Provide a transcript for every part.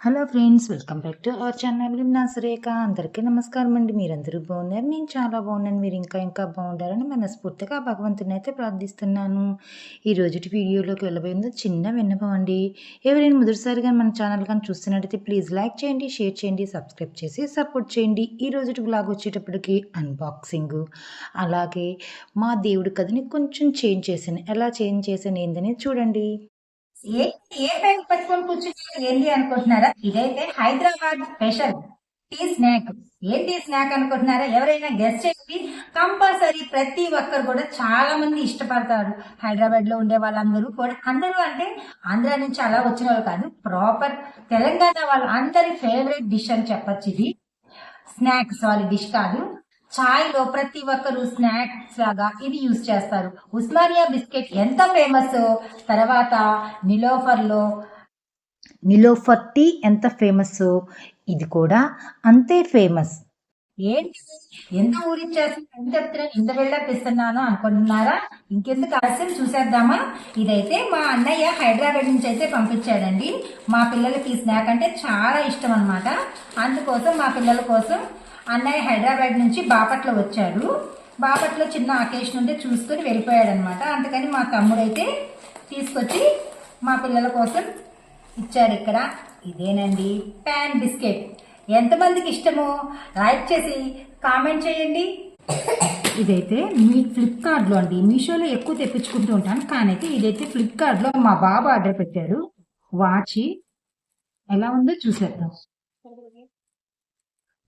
Hello friends welcome back to our channel. నా సురేఖ. అందరికీ నమస్కారం అండి. మీరందరూ బాగున్నారు? నేను చాలా బాగున్నాను. మీరు ఇంకా ఇంకా బాగుండాలని మనస్ఫూర్తిగా భగవంతుని అయితే ప్రార్థిస్తున్నాను. ఈ రోజుటి వీడియోలోకి వెళ్ళబోయిందో చిన్న విన్నపం అండి. ఎవరైనా మొదటిసారిగా మన ఛానల్ కానీ చూస్తున్నట్టయితే ప్లీజ్ లైక్ చేయండి షేర్ చేయండి సబ్స్క్రైబ్ చేసి సపోర్ట్ చేయండి. ఈ రోజుటి బ్లాగ్ వచ్చేటప్పటికి అన్బాక్సింగ్ అలాగే మా దేవుడి కథని కొంచెం చేంజ్ చేశాను ఎలా చేంజ్ చేశాను ఏందనేది చూడండి. ఏ ఏ బ్యాగ్ పట్టుకొని కూర్చున్నారు ఏంటి అనుకుంటున్నారా? ఇదైతే హైదరాబాద్ స్పెషల్ టీ స్నాక్. ఏంటి స్నాక్ అనుకుంటున్నారా? ఎవరైనా గెస్ట్ చెప్పి కంపల్సరీ ప్రతి ఒక్కరు కూడా చాలా మంది ఇష్టపడతారు. హైదరాబాద్లో ఉండే వాళ్ళందరూ కూడా. అందరూ అంటే ఆంధ్ర నుంచి అలా వచ్చిన వాళ్ళు కాదు ప్రాపర్ తెలంగాణ వాళ్ళ అందరి ఫేవరెట్ డిష్ అని చెప్పొచ్చు ఇది. స్నాక్ సారీ డిష్ కాదు. చాయ్లో ప్రతి ఒక్కరు స్నాక్స్ లాగా ఇది యూజ్ చేస్తారు. ఉస్మానియా బిస్కెట్ ఎంత ఫేమస్ తర్వాత నిలోఫర్లో నిలోఫర్ టీ ఎంత ఫేమస్ ఇది కూడా అంతే ఫేమస్. ఏంటి? ఎంత ఊరిచ్చేసి ఎంత చెప్తున్నాను ఇంత బిల్డప్ ఇస్తున్నాను అనుకుంటున్నారా? ఇంకెందుకు ఆలస్యం? చూసేద్దామా? ఇదైతే మా అన్నయ్య హైదరాబాద్ నుంచి అయితే పంపించాడండి. మా పిల్లలకి ఈ స్నాక్ అంటే చాలా ఇష్టం అన్నమాట. అందుకోసం మా పిల్లల కోసం అన్నయ్య హైదరాబాద్ నుంచి బాపట్ల వచ్చాడు. బాపట్లో చిన్న అకేషన్ ఉంటే చూసుకొని వెళ్ళిపోయాడు అనమాట అందుకని మా తమ్ముడైతే తీసుకొచ్చి మా పిల్లల కోసం ఇచ్చారు ఇక్కడ. ఇదేనండి ప్యాన్ బిస్కెట్. ఎంతమందికి ఇష్టమో లైక్ చేసి కామెంట్ చేయండి. ఇదైతే మీ ఫ్లిప్కార్ట్లో అండి. మీషోలో ఎక్కువ తెప్పించుకుంటూ ఉంటాను. కానీ అయితే ఇదైతే ఫ్లిప్కార్ట్లో మా బాబు ఆర్డర్ పెట్టాడు. వాచి ఎలా ఉందో చూసేద్దాం.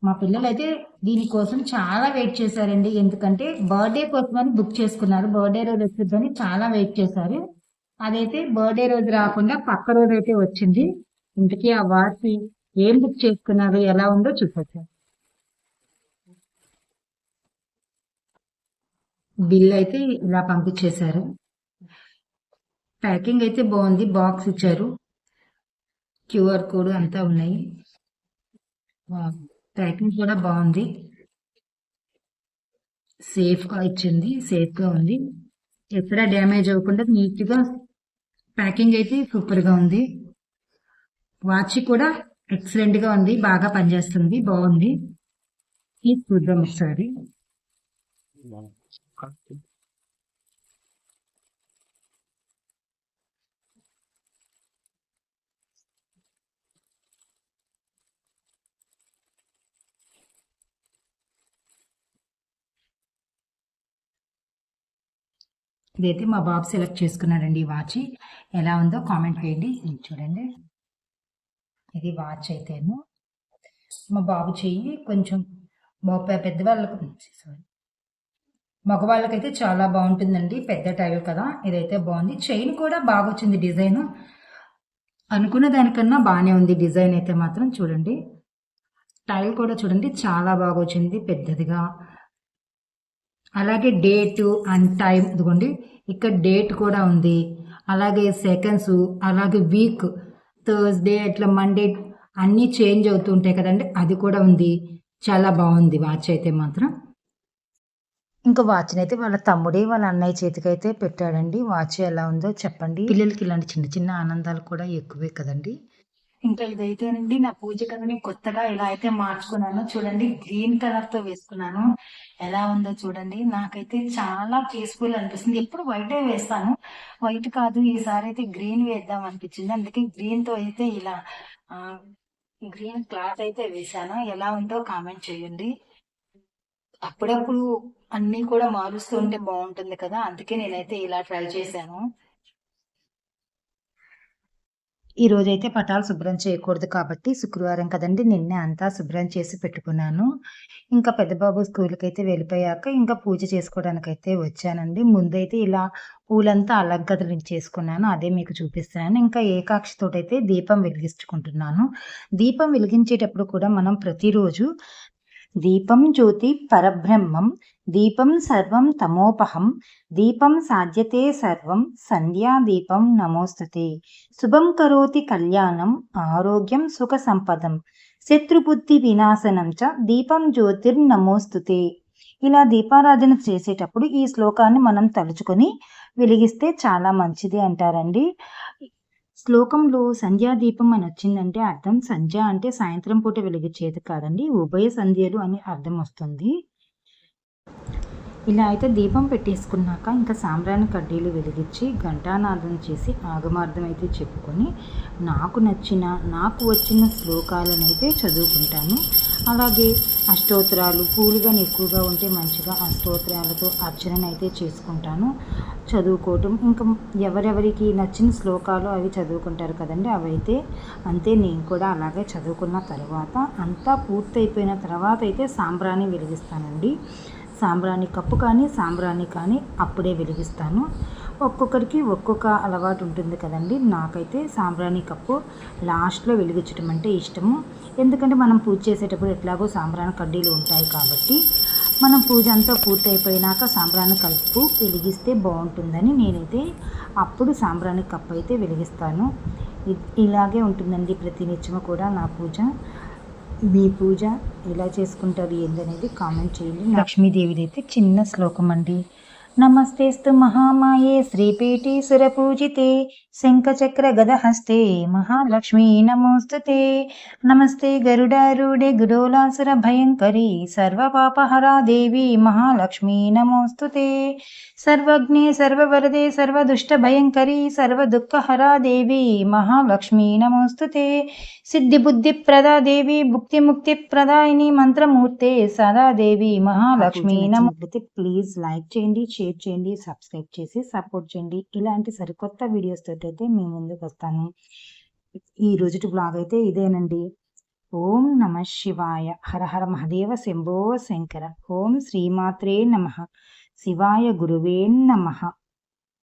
మా పిల్లలైతే దీనికోసం చాలా వెయిట్ చేశారండి. ఎందుకంటే బర్త్డే కోసం అని బుక్ చేసుకున్నారు. బర్త్డే రోజు వచ్చిందని చాలా వెయిట్ చేశారు. అదైతే బర్త్డే రోజు రాకుండా పక్క రోజు అయితే వచ్చింది. ఇంతకీ ఆ వాచి ఏం బుక్ చేసుకున్నారు? ఎలా ఉందో చూసొచ్చు బిల్ అయితే ఇలా పంపించేశారు. ప్యాకింగ్ అయితే బాగుంది. బాక్స్ ఇచ్చారు. క్యూఆర్ కోడ్ అంతా ఉన్నాయి. ప్యాకింగ్ కూడా బాగుంది. సేఫ్గా ఇచ్చింది సేఫ్గా ఉంది. ఎక్కడా డ్యామేజ్ అవ్వకుండా నీట్గా ప్యాకింగ్ అయితే సూపర్గా ఉంది. వాచ్ కూడా ఎక్సలెంట్గా ఉంది బాగా పనిచేస్తుంది బాగుంది. ఇది చూద్దాం ఒకసారి. ఇదైతే మా బాబు సెలెక్ట్ చేసుకున్నాడండి ఈ వాచ్. ఎలా ఉందో కామెంట్ చేయండి. చూడండి. ఇది వాచ్ అయితేను. మా బాబు చెయ్యి కొంచెం బాబు పెద్దవాళ్ళకు సారీ మగవాళ్ళకైతే చాలా బాగుంటుందండి. పెద్ద టైల్ కదా. ఇదైతే బాగుంది. చైన్ కూడా బాగా వచ్చింది డిజైన్. అనుకున్న దానికన్నా బాగానే ఉంది డిజైన్ అయితే మాత్రం. చూడండి. టైల్ కూడా చూడండి. చాలా బాగా వచ్చింది పెద్దదిగా. అలాగే డేట్ అండ్ టైం ఇదిగోండి. ఇక్కడ డేట్ కూడా ఉంది. అలాగే సెకండ్స్ అలాగే వీక్ థర్స్డే అట్లా మండే అన్నీ చేంజ్ అవుతూ ఉంటాయి కదండి. అది కూడా ఉంది. చాలా బాగుంది వాచ్ అయితే మాత్రం. ఇంకా వాచ్ని అయితే వాళ్ళ తమ్ముడే వాళ్ళ అన్నయ్య చేతికి అయితే పెట్టాడండి. వాచ్ ఎలా ఉందో చెప్పండి. పిల్లలకి ఇలాంటి చిన్న చిన్న ఆనందాలు కూడా ఎక్కువే కదండి. ఇంకా ఇదైతేనండి నా పూజ కదని కొత్తగా ఇలా అయితే మార్చుకున్నాను చూడండి గ్రీన్ కలర్తో వేసుకున్నాను. ఎలా ఉందో చూడండి. నాకైతే చాలా పీస్ఫుల్ అనిపిస్తుంది. ఎప్పుడు వైటే వేస్తాను. వైట్ కాదు ఈసారి అయితే గ్రీన్ వేద్దాం అనిపించింది. అందుకే గ్రీన్తో అయితే ఇలా గ్రీన్ క్లాత్ అయితే వేసాను ఎలా ఉందో కామెంట్ చేయండి. అప్పుడప్పుడు అన్ని కూడా మారుస్తూ ఉంటే బాగుంటుంది కదా. అందుకే నేనైతే ఇలా ట్రై చేశాను. ఈ రోజైతే పటాలు శుభ్రం చేయకూడదు కాబట్టి శుక్రవారం కదండి నిన్నే అంతా శుభ్రం చేసి పెట్టుకున్నాను. ఇంకా పెద్దబాబు స్కూల్కి అయితే వెళ్ళిపోయాక ఇంకా పూజ చేసుకోవడానికి అయితే వచ్చానండి. ముందైతే ఇలా పూలంతా అలంకరించేసుకున్నాను. అదే మీకు చూపిస్తున్నాను ఇంకా ఏకాక్షితోటైతే దీపం వెలిగించుకుంటున్నాను. దీపం వెలిగించేటప్పుడు కూడా మనం ప్రతిరోజు దీపం జ్యోతి పరబ్రహ్మం దీపం సర్వం తమోపహం దీపం సాధ్యతే సర్వం సంధ్యాదీపం నమోస్తుతే. శుభం కరోతి కళ్యాణం ఆరోగ్యం సుఖ సంపదం శత్రుబుద్ధి వినాశనం చ దీపం జ్యోతిర్నమోస్తుతే ఇలా దీపారాధన చేసేటప్పుడు ఈ శ్లోకాన్ని మనం తలుచుకొని వెలిగిస్తే చాలా మంచిది అంటారండి. శ్లోకంలో సంధ్యాదీపం అని వచ్చిందంటే అర్థం సంధ్య అంటే సాయంత్రం పూట వెలిగించేది కాదండి ఉభయ సంధ్యలు అని అర్థం వస్తుంది. ఇలా అయితే దీపం పెట్టేసుకున్నాక ఇంకా సాంబ్రాణి కడ్డీలు వెలిగించి ఘంటానాదం చేసి ఆగమార్థం అయితే చెప్పుకొని నాకు నచ్చిన నాకు వచ్చిన శ్లోకాలను అయితే చదువుకుంటాను. అలాగే అష్టోత్తరాలు పూలు కానీ ఎక్కువగా ఉంటే మంచిగా అష్టోత్తరాలతో అర్చనను అయితే చేసుకుంటాను. చదువుకోవటం ఇంకా ఎవరెవరికి నచ్చిన శ్లోకాలు అవి చదువుకుంటారు కదండి అవైతే అంతే నేను కూడా అలాగే చదువుకున్న తర్వాత అంతా పూర్తయిపోయిన తర్వాత అయితే సాంబ్రాణి వెలిగిస్తానండి. సాంబ్రాణి కప్పు కానీ సాంబ్రాణి కానీ అప్పుడే వెలిగిస్తాను. ఒక్కొక్కరికి ఒక్కొక్క అలవాటు ఉంటుంది కదండి. నాకైతే సాంబ్రాణి కప్పు లాస్ట్లో వెలిగించడం అంటే ఇష్టము. ఎందుకంటే మనం పూజ చేసేటప్పుడు ఎట్లాగో సాంబ్రాణి కడ్డీలు ఉంటాయి కాబట్టి మనం పూజ అంతా పూర్తయిపోయినాక సాంబ్రాణి కప్పు వెలిగిస్తే బాగుంటుందని నేనైతే అప్పుడు సాంబ్రాణి కప్పు అయితే వెలిగిస్తాను. ఇ- ఇలాగే ఉంటుందండి ప్రతి నిత్యము కూడా నా పూజ. మీ పూజ ఎలా చేసుకుంటారు ఏందనేది కామెంట్ చేయండి. లక్ష్మీదేవిది అయితే చిన్న శ్లోకం అండి. నమస్తేస్తు మహామాయే శ్రీపీఠి సురపూజితే శంఖచక్ర గదహస్తే మహాలక్ష్మీ నమోస్తుతే. నమస్తే గరుడారూఢే గుడోలాసుర భయంకరి సర్వపాపహరా దేవి మహాలక్ష్మీ నమోస్తుతే. సర్వజ్ఞే సర్వవరదే సర్వదుష్ట భయంకరి సర్వదుఃఖహరా దేవి మహాలక్ష్మీ నమోస్తుతే. సిద్ధి బుద్ధి ప్రదా దేవి భుక్తి ముక్తి ప్రదాయిని మంత్రమూర్తే సదా దేవి మహాలక్ష్మి నమస్తే ప్లీజ్ లైక్ చేయండి షేర్ చేయండి సబ్స్క్రైబ్ చేసి సపోర్ట్ చేయండి. ఇలాంటి సరికొత్త వీడియోస్ తోటి అయితే మేము ముందుకు వస్తాను ఈ రోజుటి బ్లాగ్ అయితే ఇదేనండి. ఓం నమ శివాయ. హర హర మహదేవ శంభో శంకర. ఓం శ్రీమాత్రే నమ. శివాయ గురువే నమ.